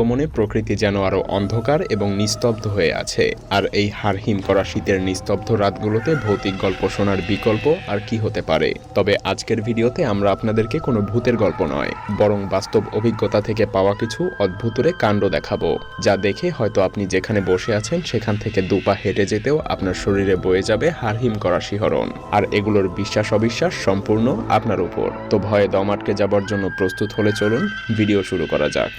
আগমনে প্রকৃতি যেন আরও অন্ধকার এবং নিস্তব্ধ হয়ে আছে। আর এই হারহিম করা শীতের নিস্তব্ধ রাতগুলোতে ভৌতিক গল্প শোনার বিকল্প আর কি হতে পারে? তবে আজকের ভিডিওতে আমরা আপনাদেরকে কোনো ভূতের গল্প নয়, বরং বাস্তব অভিজ্ঞতা থেকে পাওয়া কিছু অদ্ভুতরে কাণ্ড দেখাবো, যা দেখে হয়তো আপনি যেখানে বসে আছেন সেখান থেকে দুপা হেঁটে যেতেও আপনার শরীরে বয়ে যাবে হারহিম করা শিহরণ। আর এগুলোর বিশ্বাস অবিশ্বাস সম্পূর্ণ আপনার উপর। তো ভয়ে দম আটকে যাবার জন্য প্রস্তুত হলে চলুন, ভিডিও শুরু করা যাক।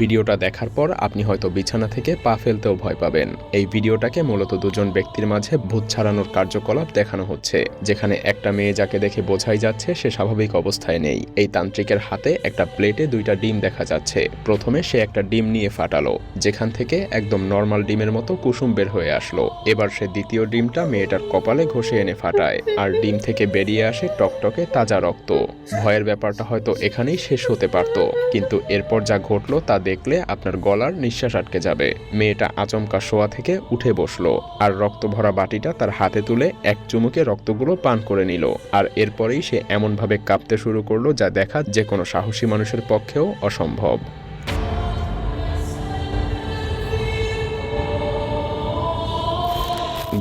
ভিডিওটা দেখার পর আপনি হয়তো বিছানা থেকে পা ফেলতেও ভয় পাবেন। এই ভিডিওটাকে মূলত দুজন ব্যক্তির মাঝে ভূত ছাড়ানোর কার্যকলাপ দেখানো হচ্ছে, যেখানে একটা মেয়ে যাকে দেখে বোঝাই যাচ্ছে সে স্বাভাবিক অবস্থায় নেই। এই তান্ত্রিকের হাতে একটা প্লেটে দুইটা ডিম দেখা যাচ্ছে। প্রথমে সে একটা ডিম নিয়ে ফাটালো, যেখান থেকে একদম নর্মাল ডিমের মতো কুসুম বের হয়ে আসলো। এবার সে দ্বিতীয় ডিমটা মেয়েটার কপালে ঘষে এনে ফাটায়, আর ডিম থেকে বেরিয়ে আসে টকটকে তাজা রক্ত। ভয়ের ব্যাপারটা হয়তো এখানেই শেষ হতে পারত, কিন্তু এরপর যা ঘটলো তা দেখলে আপনার গলার নিঃশ্বাস আটকে যাবে। মেয়েটা আচমকা শোয়া থেকে উঠে বসল আর রক্ত ভরা বাটিটা তার হাতে তুলে এক চুমুকে রক্তগুলো পান করে নিল আর এরপরেই সে এমনভাবে কাঁপতে শুরু করল যা দেখা যে কোনো সাহসী মানুষের পক্ষেও অসম্ভব।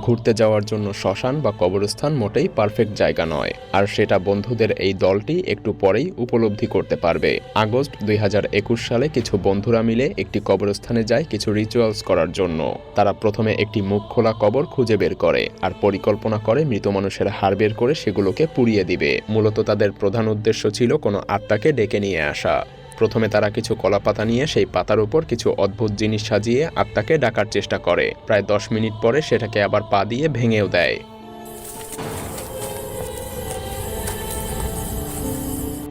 ঘুরতে যাওয়ার জন্য শ্মশান বা কবরস্থান মোটেই পারফেক্ট জায়গা নয়। আর সেটা বন্ধুদের এই দলটি একটু পরেই উপলব্ধি করতে পারবে। আগস্ট দুই হাজার একুশ সালে কিছু বন্ধুরা মিলে একটি কবরস্থানে যায় কিছু রিচুয়ালস করার জন্য। তারা প্রথমে একটি মুখ খোলা কবর খুঁজে বের করে আর পরিকল্পনা করে মৃত মানুষের হাড় বের করে সেগুলোকে পুড়িয়ে দিবে। মূলত তাদের প্রধান উদ্দেশ্য ছিল কোনো আত্মাকে ডেকে নিয়ে আসা। প্রথমে তারা কিছু কলাপাতা নিয়ে সেই পাতার উপর কিছু অদ্ভুত জিনিস সাজিয়ে আত্মাকে ডাকার চেষ্টা করে। প্রায় দশ মিনিট পরে সেটাকে আবার পা দিয়ে ভেঙেও দেয়।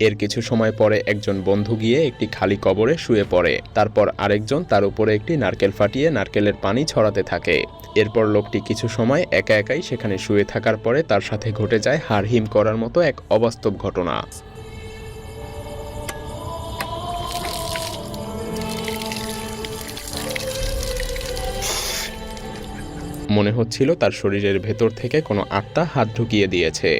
এর কিছু সময় পরে একজন বন্ধু গিয়ে একটি খালি কবরে শুয়ে পড়ে। তারপর আরেকজন তার উপরে একটি নারকেল ফাটিয়ে নারকেলের পানি ছড়াতে থাকে। এরপর লোকটি কিছু সময় একা একাই সেখানে শুয়ে থাকার পরে তার সাথে ঘটে যায় হাড়হিম করার মতো এক অবাস্তব ঘটনা। মনে হচ্ছিল তার শরীরের ভেতর থেকে কোনো আত্মা হাত ঢুকিয়ে দিয়েছে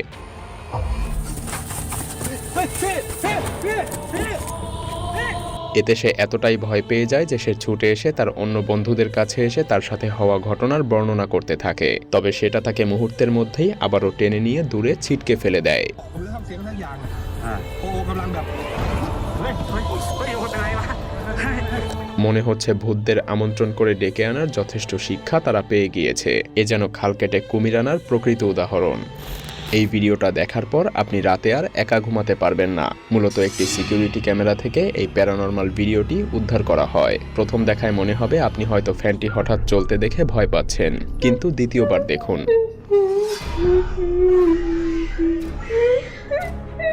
এতে সে এতটাই ভয় পেয়ে যায় যে সে ছুটে এসে তার অন্য বন্ধুদের কাছে এসে তার সাথে হওয়া ঘটনার বর্ণনা করতে থাকে তবে সেটা তাকে মুহূর্তের মধ্যেই আবারও টেনে নিয়ে দূরে ছিটকে ফেলে দেয় ผ মনে হচ্ছে ভূতদের আমন্ত্রণ করে ডেকে আনার যথেষ্ট শিক্ষা তারা পেয়ে গিয়েছে। এ যেন খাল কেটে কুমির আনার প্রকৃত উদাহরণ। এই ভিডিওটা দেখার পর আপনি রাতে আর একা ঘুমাতে পারবেন না। মূলত একটি সিকিউরিটি ক্যামেরা থেকে এই প্যারানর্মাল ভিডিওটি উদ্ধার করা হয়। প্রথম দেখায় মনে হবে আপনি হয়তো ফ্যানটি হঠাৎ চলতে দেখে ভয় পাচ্ছেন। কিন্তু দ্বিতীয়বার দেখুন।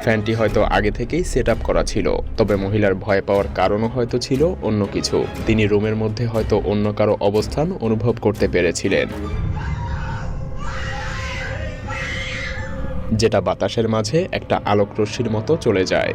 ফ্যানটি হয়তো আগে থেকেই সেট করা ছিল, তবে মহিলার ভয় পাওয়ার কারণও হয়তো ছিল অন্য কিছু। তিনি রুমের মধ্যে হয়তো অন্য কারও অবস্থান অনুভব করতে পেরেছিলেন। যেটা বাতাসের মাঝে একটা আলোক রশ্মির মতো চলে যায়।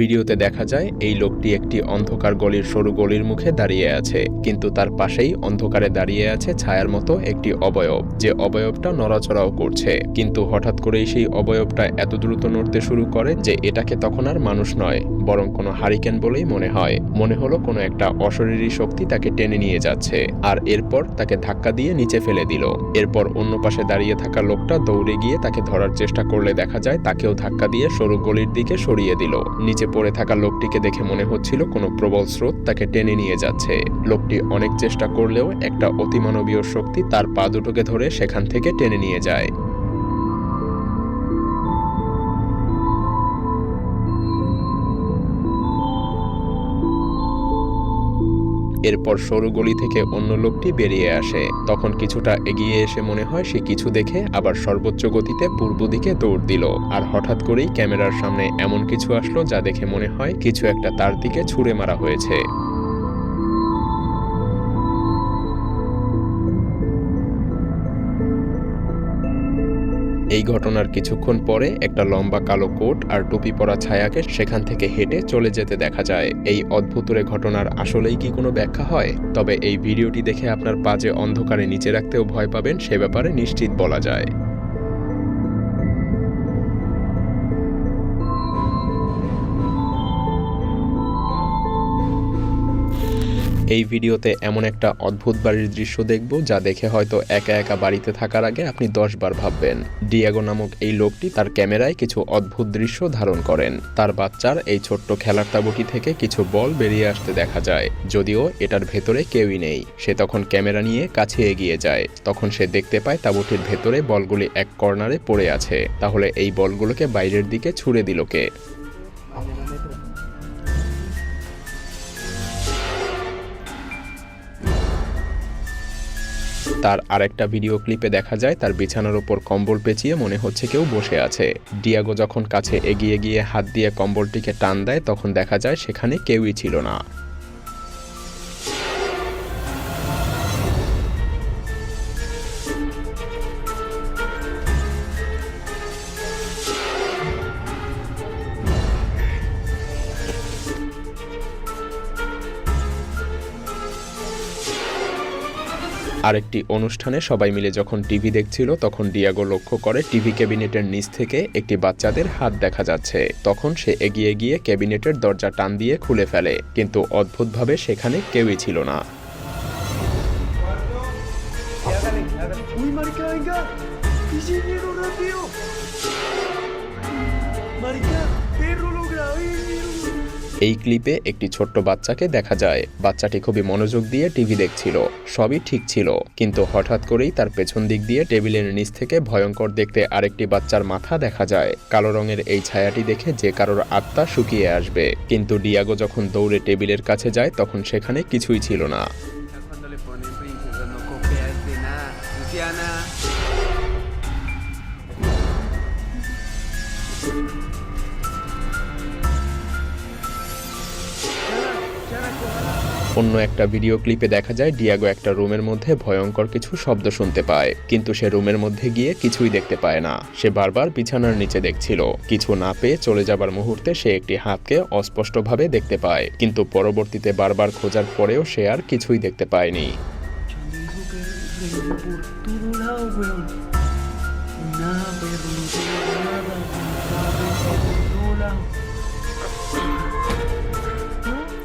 ভিডিওতে দেখা যায়, এই লোকটি একটি অন্ধকার গলির সরু গলির মুখে দাঁড়িয়ে আছে, কিন্তু তার পাশেই অন্ধকারে দাঁড়িয়ে আছে ছায়ার মতো একটি অবয়ব, যে অবয়বটা নড়াচড়াও করছে। কিন্তু হঠাৎ করেই সেই অবয়বটা এত দ্রুত নড়তে শুরু করে যে এটাকে তখন আর মানুষ নয়, বরং কোনো হারিকেন বলেই মনে হয়। মনে হলো কোনো একটা অশরীরী শক্তি তাকে টেনে নিয়ে যাচ্ছে, আর এরপর তাকে ধাক্কা দিয়ে নিচে ফেলে দিল। এরপর অন্য পাশে দাঁড়িয়ে থাকা লোকটা দৌড়ে গিয়ে তাকে ধরার চেষ্টা করলে দেখা যায় তাকেও ধাক্কা দিয়ে সরু গলির দিকে সরিয়ে দিল। নিচে পড়ে থাকা লোকটিকে দেখে মনে হচ্ছিল কোনো প্রবল স্রোত তাকে টেনে নিয়ে যাচ্ছে। লোকটি অনেক চেষ্টা করলেও একটা অতিমানবীয় শক্তি তার পা দুটোকে ধরে সেখান থেকে টেনে নিয়ে যায়। এরপর সরু গলি থেকে অন্য লোকটি বেরিয়ে আসে। তখন কিছুটা এগিয়ে এসে মনে হয় সে কিছু দেখে আবার সর্বোচ্চ গতিতে পূর্ব দিকে দৌড় দিল। আর হঠাৎ করেই ক্যামেরার সামনে এমন কিছু আসলো যা দেখে মনে হয় কিছু একটা তার দিকে ছুড়ে মারা হয়েছে। এই ঘটনার কিছুক্ষণ পরে একটা লম্বা কালো কোট আর টুপি পরা ছায়াকে সেখান থেকে হেঁটে চলে যেতে দেখা যায়। এই অদ্ভুতরে ঘটনার আসলেই কি কোনো ব্যাখ্যা হয়? তবে এই ভিডিওটি দেখে আপনার পাজে অন্ধকারে নিচে রাখতেও ভয় পাবেন, সে ব্যাপারে নিশ্চিত বলা যায়। এই ভিডিওতে এমন একটা অদ্ভুত বাড়ির দৃশ্য দেখব যা দেখে হয়তো একা একা বাড়িতে থাকার আগে আপনি দশ বার ভাববেন। ডিয়াগো নামক এই লোকটি তার ক্যামেরায় কিছু অদ্ভুত দৃশ্য ধারণ করেন। তার বাচ্চার এই ছোট্ট খেলার তাঁবুটি থেকে কিছু বল বেরিয়ে আসতে দেখা যায়, যদিও এটার ভেতরে কেউই নেই। সে তখন ক্যামেরা নিয়ে কাছে এগিয়ে যায়। তখন সে দেখতে পায় তাঁবুটির ভেতরে বলগুলি এক কর্নারে পড়ে আছে। তাহলে এই বলগুলোকে বাইরের দিকে ছুড়ে দিল কে? তার আরেকটা ভিডিও ক্লিপে দেখা যায় তার বিছানার ওপর কম্বল পেঁচিয়ে মনে হচ্ছে কেউ বসে আছে। ডিয়াগো যখন কাছে এগিয়ে গিয়ে হাত দিয়ে কম্বলটিকে টান দেয়, তখন দেখা যায় সেখানে কেউই ছিল না। আরেকটি অনুষ্ঠানে সবাই মিলে যখন টিভি দেখছিল তখন ডিয়াগো লক্ষ্য করে টিভি ক্যাবিনেটের নিচ থেকে একটি বাচ্চাদের হাত দেখা যাচ্ছে। তখন সে এগিয়ে গিয়ে ক্যাবিনেটের দরজা টান দিয়ে খুলে ফেলে কিন্তু অদ্ভুতভাবে সেখানে কেউই ছিল না। Uy, এই ক্লিপে একটি ছোট্ট বাচ্চাকে দেখা যায়। বাচ্চাটি খুবই মনোযোগ দিয়ে টিভি দেখছিল। সবই ঠিক ছিল। কিন্তু হঠাৎ করেই তার পেছন দিক দিয়ে টেবিলের নিচ থেকে ভয়ঙ্কর দেখতে আরেকটি বাচ্চার মাথা দেখা যায়। কালো রঙের এই ছায়াটি দেখে যে কারোর আত্মা শুকিয়ে আসবে। কিন্তু ডিয়াগো যখন দৌড়ে টেবিলের কাছে যায়, তখন সেখানে কিছুই ছিল না। অন্য একটা ভিডিও ক্লিপে দেখা যায় ডিয়াগো একটা রুমের মধ্যে ভয়ঙ্কর কিছু শব্দ শুনতে পায়। কিন্তু সে রুমের মধ্যে গিয়ে কিছুই দেখতে পায় না। সে বারবার বিছানার নিচে দেখছিল। কিছু না পেয়ে চলে যাবার মুহূর্তে সে একটি হাতকে অস্পষ্টভাবে দেখতে পায়। কিন্তু পরবর্তীতে বারবার খোঁজার পরেও সে আর কিছুই দেখতে পায়নি।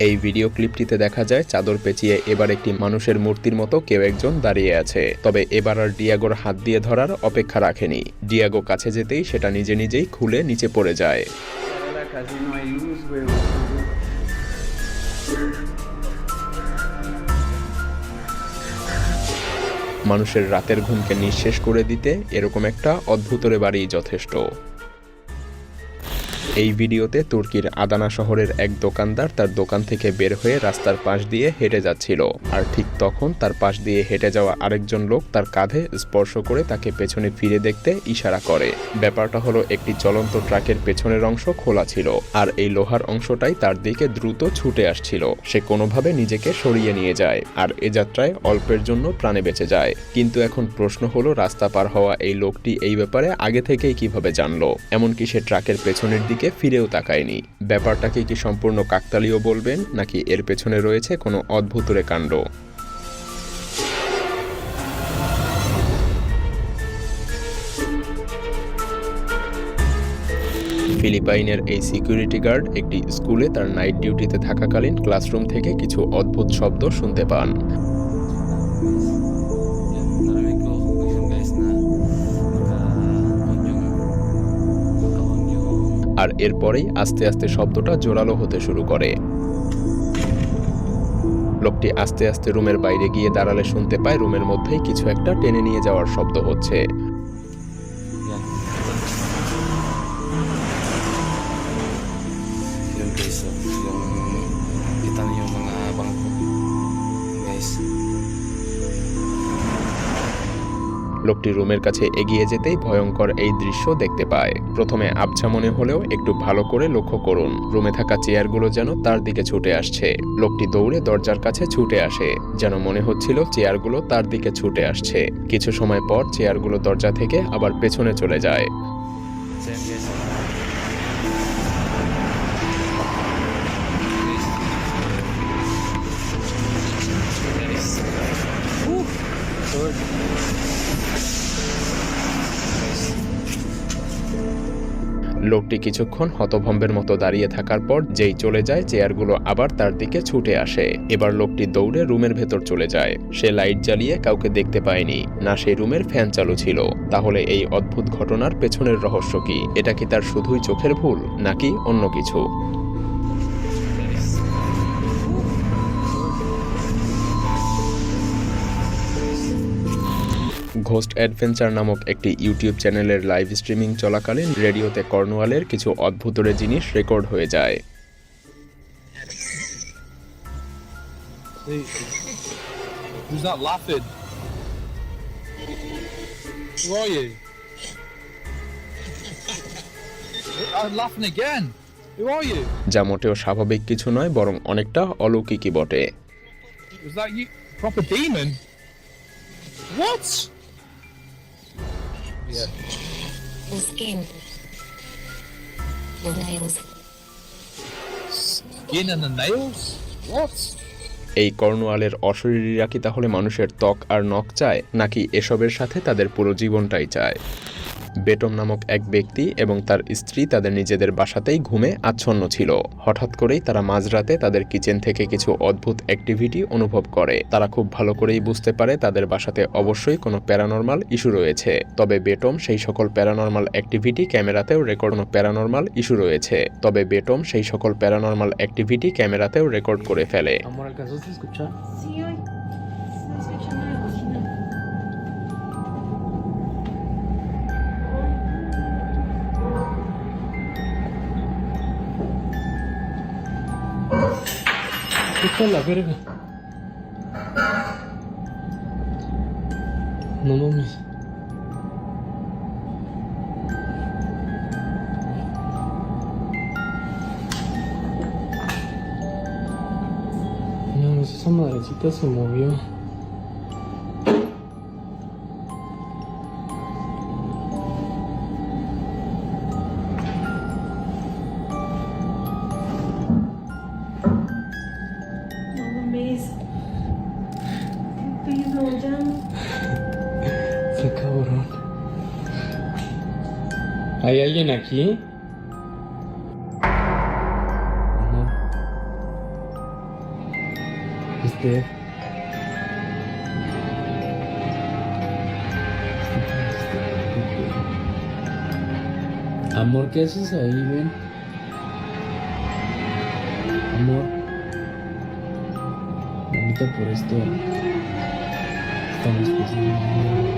এই ভিডিও ক্লিপটিতে দেখা যায় চাদর পেঁচিয়ে এবার একটি মানুষের মূর্তির মতো কেউ একজন দাঁড়িয়ে আছে। তবে এবার আর ডিয়াগোর হাত দিয়ে ধরার অপেক্ষা রাখেনি। ডিয়াগো কাছে যেতেই সেটা নিজে নিজেই খুলে নিচে পড়ে যায়. মানুষের রাতের ঘুমকে নিঃশেষ করে দিতে এরকম একটা অদ্ভুতরে বাড়ি যথেষ্ট। এই ভিডিওতে তুর্কির আদানা শহরের এক দোকানদার তার দোকান থেকে বের হয়ে রাস্তার পাশ দিয়ে হেঁটে যাচ্ছিল। আর ঠিক তখন তার পাশ দিয়ে হেঁটে যাওয়া আরেকজন লোক তার কাঁধে স্পর্শ করে তাকে পেছনে ফিরে দেখতে ইশারা করে। ব্যাপারটা হলো একটি চলন্ত ট্রাকের পেছনের অংশ খোলা ছিল, আর এই লোহার অংশটাই তার দিকে দ্রুত ছুটে আসছিল। সে কোনোভাবে নিজেকে সরিয়ে নিয়ে যায়, আর এ যাত্রায় অল্পের জন্য প্রাণে বেঁচে যায়। কিন্তু এখন প্রশ্ন হলো, রাস্তা পার হওয়া এই লোকটি এই ব্যাপারে আগে থেকেই কীভাবে জানলো? এমনকি সে ট্রাকের পেছনের দিকে ফিরেও তাকায়নি। ব্যাপারটাকে কি সম্পূর্ণ কাকতালীয় বলবেন, নাকি এর পেছনে রয়েছে কোনো অদ্ভুতরে কাণ্ড ফিলিপাইনের এই সিকিউরিটি গার্ড একটি স্কুলে তার নাইট ডিউটিতে থাকাকালীন ক্লাসরুম থেকে কিছু অদ্ভুত শব্দ শুনতে পান। আর এরপরেই আস্তে আস্তে শব্দটা জোরালো হতে শুরু করে। লোকটি আস্তে আস্তে রুমের বাইরে গিয়ে দাঁড়ালে শুনতে পায় রুমের মধ্যেই কিছু একটা টেনে নিয়ে যাওয়ার শব্দ হচ্ছে। লোকটি রুমের কাছে এগিয়ে যেতেই ভয়ঙ্কর এই দৃশ্য দেখতে পায়। প্রথমে আবছা মনে হলেও একটু ভালো করে লক্ষ্য করুন। রুমে থাকা চেয়ারগুলো যেন তার দিকে ছুটে আসছে। লোকটি দৌড়ে দরজার কাছে ছুটে আসে, যেন মনে হচ্ছিল চেয়ারগুলো তার দিকে ছুটে আসছে। কিছু সময় পর চেয়ারগুলো দরজা থেকে আবার পেছনে চলে যায়। লোকটি কিছুক্ষণ হতভম্বের মতো দাঁড়িয়ে থাকার পর যেই চলে যায়, চেয়ারগুলো আবার তার দিকে ছুটে আসে। এবার লোকটি দৌড়ে রুমের ভেতর চলে যায়। সে লাইট জ্বালিয়ে কাউকে দেখতে পায়নি। না সেই রুমের ফ্যান চালু ছিল। তাহলে এই অদ্ভুত ঘটনার পেছনের রহস্য কি? এটা কি তার শুধুই চোখের ভুল, নাকি অন্য কিছু? ঘোস্ট অ্যাডভেঞ্চার নামক একটি ইউটিউব চ্যানেলের লাইভ স্ট্রিমিং চলাকালীন রেডিওতে কর্নওয়ালের কিছু অদ্ভুতরে জিনিস রেকর্ড হয়ে যায় Who's not laughing? Who are you? I'm laughing again. Who are you? যা মোটেও স্বাভাবিক কিছু নয় বরং অনেকটা অলৌকিকই বটে Was that you? Proper demon? What? Yeah. The skin. The nails. Skin and the nails? What? এই কর্নওয়ালের অশরীরীরা কি তাহলে মানুষের ত্বক আর নখ চায় নাকি এসবের সাথে তাদের পুরো জীবনটাই চায় বেটম নামক এক ব্যক্তি এবং তার স্ত্রী তাদের নিজেদের বাসাতেই ঘুমে আচ্ছন্ন ছিল। হঠাৎ করেই তারা মাঝরাতে তাদের কিচেন থেকে কিছু অদ্ভুত অ্যাক্টিভিটি অনুভব করে। তারা খুব ভালো করেই বুঝতে পারে তাদের বাসাতে অবশ্যই কোনো প্যারানর্মাল ইস্যু রয়েছে। তবে বেটম সেই সকল প্যারানর্মাল অ্যাক্টিভিটি ক্যামেরাতেও রেকর্ড কোনো প্যারানর্মাল ইস্যু রয়েছে। তবে বেটম সেই সকল প্যারানর্মাল অ্যাক্টিভিটি ক্যামেরাতেও রেকর্ড করে ফেলে। A la verga. No mames. No esa madrecita se movió. ¿Hay alguien aquí? Amor. Este. Amor, ¿qué haces ahí, ven? Amor. Mamita, por esto. Estamos pasando.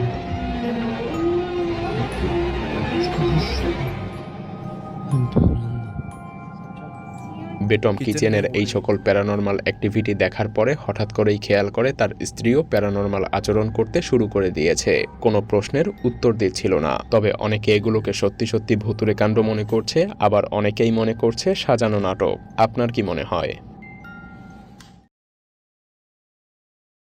বেটম কিচেনের এই সকল প্যারানর্মাল অ্যাক্টিভিটি দেখার পরে হঠাৎ করেই খেয়াল করে তার স্ত্রীও প্যারানর্মাল আচরণ করতে শুরু করে দিয়েছে। কোনো প্রশ্নের উত্তর দিচ্ছিল না। তবে অনেকে এগুলোকে সত্যি সত্যি ভুতুরে কাণ্ড মনে করছে আবার অনেকেই মনে করছে সাজানো নাটক। আপনার কি মনে হয়?